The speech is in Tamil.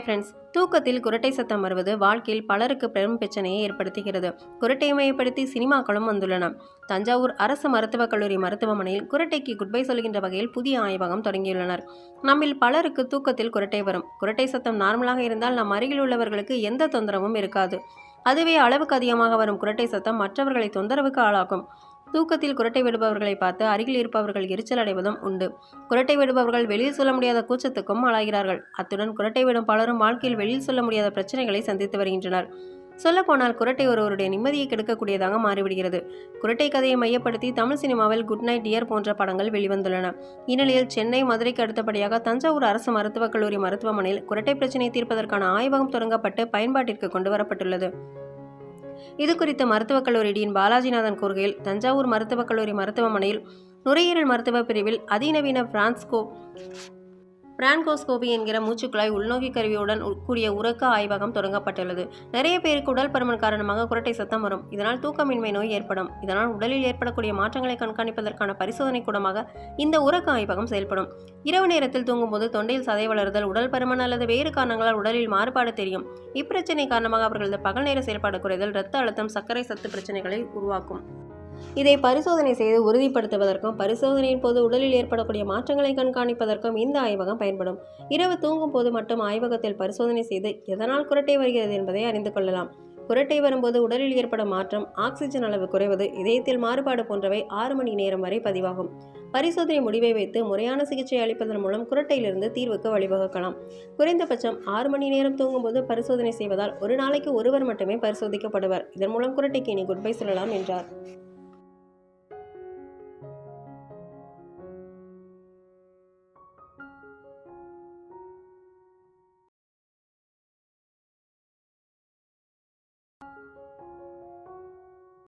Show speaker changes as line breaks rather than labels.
ஹாய் ஃப்ரெண்ட்ஸ் தூக்கத்தில் குரட்டை சத்தம் வருவது வாழ்க்கையில் பலருக்கு பெரும் பிரச்சனையை ஏற்படுத்துகிறது. குரட்டையை மையப்படுத்தி சினிமாக்களும் வந்துள்ளன. தஞ்சாவூர் அரசு மருத்துவக் கல்லூரி மருத்துவமனையில் குரட்டைக்கு குட்பை சொல்கின்ற வகையில் புதிய ஆய்வகம் தொடங்கியுள்ளனர். நம்மில் பலருக்கு தூக்கத்தில் குரட்டை வரும். குரட்டை சத்தம் நார்மலாக இருந்தால் நம் அருகில் உள்ளவர்களுக்கு எந்த தொந்தரவும் இருக்காது. அதுவே அளவுக்கு அதிகமாக வரும் குரட்டை சத்தம் மற்றவர்களை தொந்தரவுக்கு ஆளாகும் தூக்கத்தில் குரட்டை விடுபவர்களை பார்த்து அருகில் இருப்பவர்கள் எரிச்சல் அடைவதும் உண்டு. குரட்டை விடுபவர்கள் வெளியில் சொல்ல முடியாத கூச்சத்துக்கும் ஆளாகிறார்கள். அத்துடன் குரட்டை விடும் பலரும் வாழ்க்கையில் வெளியில் சொல்ல முடியாத பிரச்சனைகளை சந்தித்து வருகின்றனர். சொல்லப்போனால் குரட்டை ஒருவருடைய நிம்மதியை கெடுக்கக்கூடியதாக மாறிவிடுகிறது. குரட்டை கதையை மையப்படுத்தி தமிழ் சினிமாவில் குட் நைட் டியர் போன்ற படங்கள் வெளிவந்துள்ளன. இந்நிலையில் சென்னை மதுரைக்கு அடுத்தபடியாக தஞ்சாவூர் அரசு மருத்துவக் கல்லூரி மருத்துவமனையில் குரட்டை பிரச்சினையை தீர்ப்பதற்கான ஆய்வகம் தொடங்கப்பட்டு பயன்பாட்டிற்கு கொண்டு வரப்பட்டுள்ளது. இது குறித்து மருத்துவக் கல்லூரி டீன் பாலாஜிநாதன் கூறுகையில் தஞ்சாவூர் மருத்துவக் கல்லூரி மருத்துவமனையில் நுரையீரல் மருத்துவ பிரிவில் அதிநவீன பிரான்ஸ்கோ பிரான்கோஸ்கோபி என்கிற மூச்சுக்குழாய் உள்நோக்கி கருவியுடன் கூடிய உறக்க ஆய்வகம் தொடங்கப்பட்டுள்ளது. நிறைய பேருக்கு உடல் பருமன் காரணமாக குரட்டை சத்தம் வரும். இதனால் தூக்கமின்மை நோய் ஏற்படும். இதனால் உடலில் ஏற்படக்கூடிய மாற்றங்களை கண்காணிப்பதற்கான பரிசோதனை கூடமாக இந்த உறக்க ஆய்வகம் செயல்படும். இரவு நேரத்தில் தூங்கும்போது தொண்டையில் சதை வளருதல் உடல் பருமன் அல்லது வேறு காரணங்களால் உடலில் மாறுபாடு தெரியும். இப்பிரச்சனை காரணமாக அவர்களது பகல் நேர செயல்பாடு குறைதல் இரத்த அழுத்தம் சர்க்கரை சத்து பிரச்சனைகளை உருவாக்கும். இதை பரிசோதனை செய்து உறுதிப்படுத்துவதற்கும் பரிசோதனையின் போது உடலில் ஏற்படக்கூடிய மாற்றங்களை கண்காணிப்பதற்கும் இந்த ஆய்வகம் பயன்படும். இரவு தூங்கும் போது மட்டும் ஆய்வகத்தில் பரிசோதனை செய்து எதனால் குரட்டை வருகிறது என்பதை அறிந்து கொள்ளலாம். குரட்டை வரும்போது உடலில் ஏற்படும் மாற்றம் ஆக்சிஜன் அளவு குறைவது இதயத்தில் மாறுபாடு போன்றவை ஆறு மணி நேரம் வரை பதிவாகும். பரிசோதனை முடிவை வைத்து முறையான சிகிச்சை அளிப்பதன் மூலம் குரட்டையிலிருந்து தீர்வுக்கு வழிவகுக்கலாம். குறைந்தபட்சம் ஆறு மணி நேரம் தூங்கும்போது பரிசோதனை செய்வதால் ஒரு நாளைக்கு ஒருவர் மட்டுமே பரிசோதிக்கப்படுவர். இதன் மூலம் குரட்டைக்கு இனி குட்பை சொல்லலாம் என்றார். Thank you